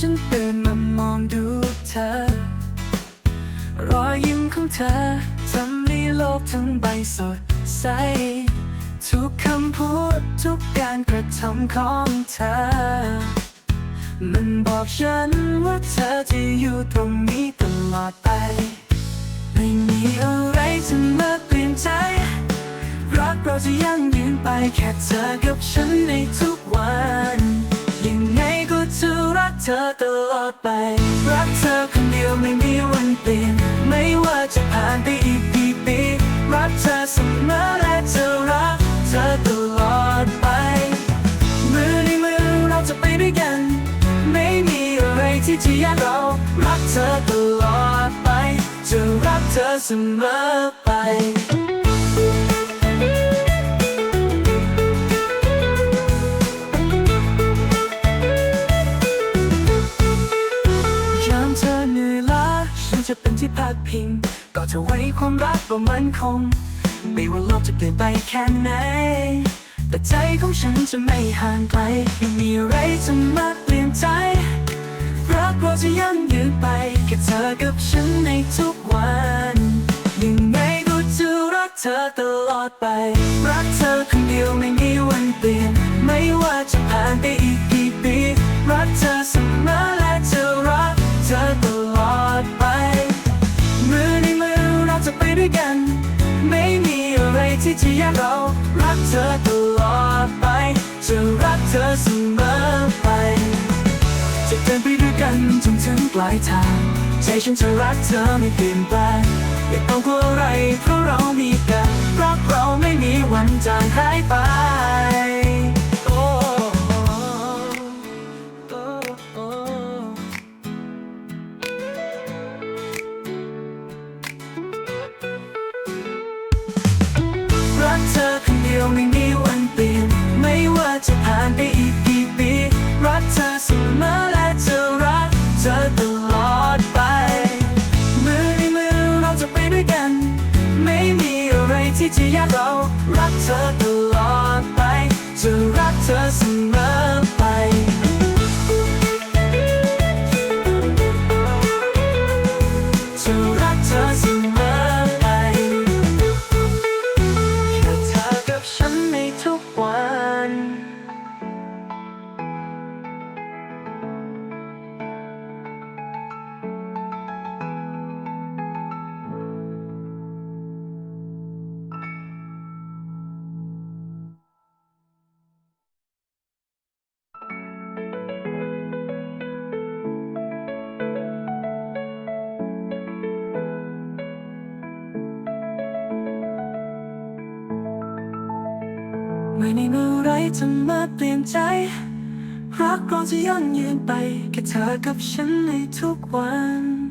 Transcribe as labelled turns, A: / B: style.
A: ฉันตื่นมามองดูเธอ รอยยิ้มของเธอทำให้โลกทั้งใบสดใส ทุกคำพูดทุกการกระทำของเธอ มันบอกฉันว่าเธอจะอยู่ตรงนี้ตลอดไป ไม่มีอะไรจะมาเปลี่ยนใจ รักเราจะยั่งยืนไปแค่เธอกับฉันในทุกวัน เธอตลอดไป รักเธอคนเดียวไม่มีวันเปลี่ยน ไม่ว่าจะผ่านไปอีกกี่ปี รักเธอเสมอและจะรักเธอตลอดไป มือในมือเราจะไปด้วยกัน ไม่มีอะไรที่จะแยกเรา รักเธอตลอดไป จะรักเธอเสมอไป จะเป็นที่พักพิงกอดเธอไว้ความรักเรามันคง ไม่ว่าโลกจะเปลี่ยนไปแค่ไหน แต่ใจของฉันจะไม่ห่างไกลไม่มีอะไรจะมาเปลี่ยนใจ รักเราจะยั่งยืนไปแค่เธอกับฉันในทุกวันยังไงก็จะรักเธอตลอดไป รักเธอคนเดียวไม่มีวันเปลี่ยน ไม่ว่าจะผ่านไปอีก ไม่มีอะไรที่จะแยกเรา รักเธอตลอดไป จะรักเธอเสมอไป จะเดินไปด้วยกันจนถึงปลายทาง ใจฉันจะรักเธอไม่เปลี่ยนแปลงไม่ต้องกลัวอะไรเพราะเรามีกัน รักเราไม่มีวันจางหายไป ที่จะยัดเรา รักเธอตลอดไป จะรักเธอเสมอ ไม่ในเมื่อไรจะมาเปลี่ยนใจ รักเราจะยั่งยืนไปแค่เธอกับฉันในทุกวัน